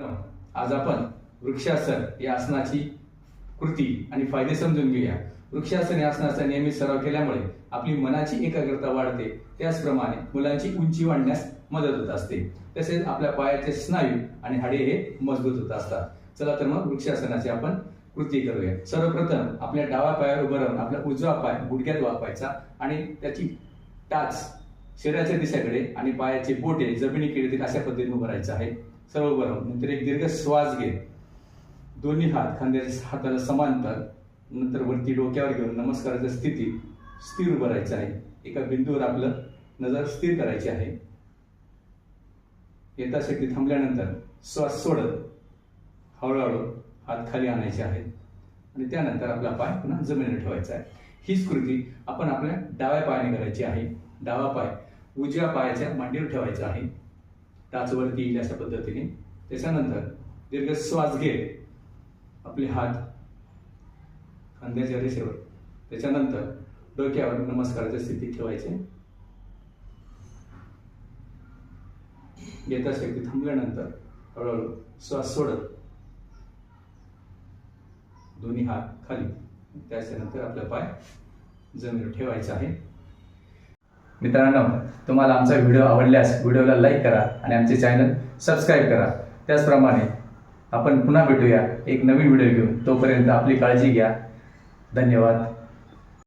आज आपण वृक्षासन या आसनाची कृती आणि फायदे समजून घेऊया. वृक्षासन या आसनाचा नियमित सराव केल्यामुळे आपली मनाची एकाग्रता वाढते. त्याचप्रमाणे मुलांची उंची वाढण्यास मदत होत असते. तसेच आपल्या पायाचे स्नायू आणि हाडे हे मजबूत होत असतात. चला तर मग वृक्षासनाची आपण कृती करूया. सर्वप्रथम आपल्या डाव्या पायावर उभं राहून आपला उजवा पाय गुडघ्यात वापायचा आणि त्याची टाच शरीराच्या दिशेकडे आणि पायाचे बोटे जमिनीकडे अशा पद्धतीने उभं राहायचं आहे. सर्व बरं नंतर एक दीर्घ श्वास घे दोन्ही हात खांद्याच्या हाताला समांतर. नंतर वरती डोक्यावर घेऊन नमस्काराच्या स्थिती स्थिर उभं राहायचं आहे. एका बिंदूवर आपलं नजर स्थिर करायची आहे. यथाशक्ती थांबल्यानंतर श्वास सोडत हळूहळू हात खाली आणायचे आहेत. आणि त्यानंतर आपला पाय पुन्हा जमिनीवर ठेवायचा आहे. हीच कृती आपण आपल्या डाव्या पायाने करायची आहे. डावा पाय उजव्या पायाच्या मांडीवर ठेवायचा आहे. टाचवरती येईल अशा पद्धतीने. त्याच्यानंतर दीर्घ श्वास घे आपले हात खांद्याच्या रेषेवर. त्याच्यानंतर डोक्यावर नमस्काराच्या स्थितीत ठेवायचे. यथाशक्ती थांबल्यानंतर हळूहळू श्वास सोडत दोन्ही हात खाली. त्याच्यानंतर आपला पाय जमिनीवर ठेवायचा आहे. मित्रांनो तुम्हाला आमचा व्हिडिओ आवडल्यास व्हिडिओला लाईक करा आणि आमचे चॅनल सबस्क्राईब करा. त्याचप्रमाणे आपण पुन्हा भेटूया. एक नवीन व्हिडिओ घेऊन. तोपर्यंत आपली काळजी घ्या. धन्यवाद.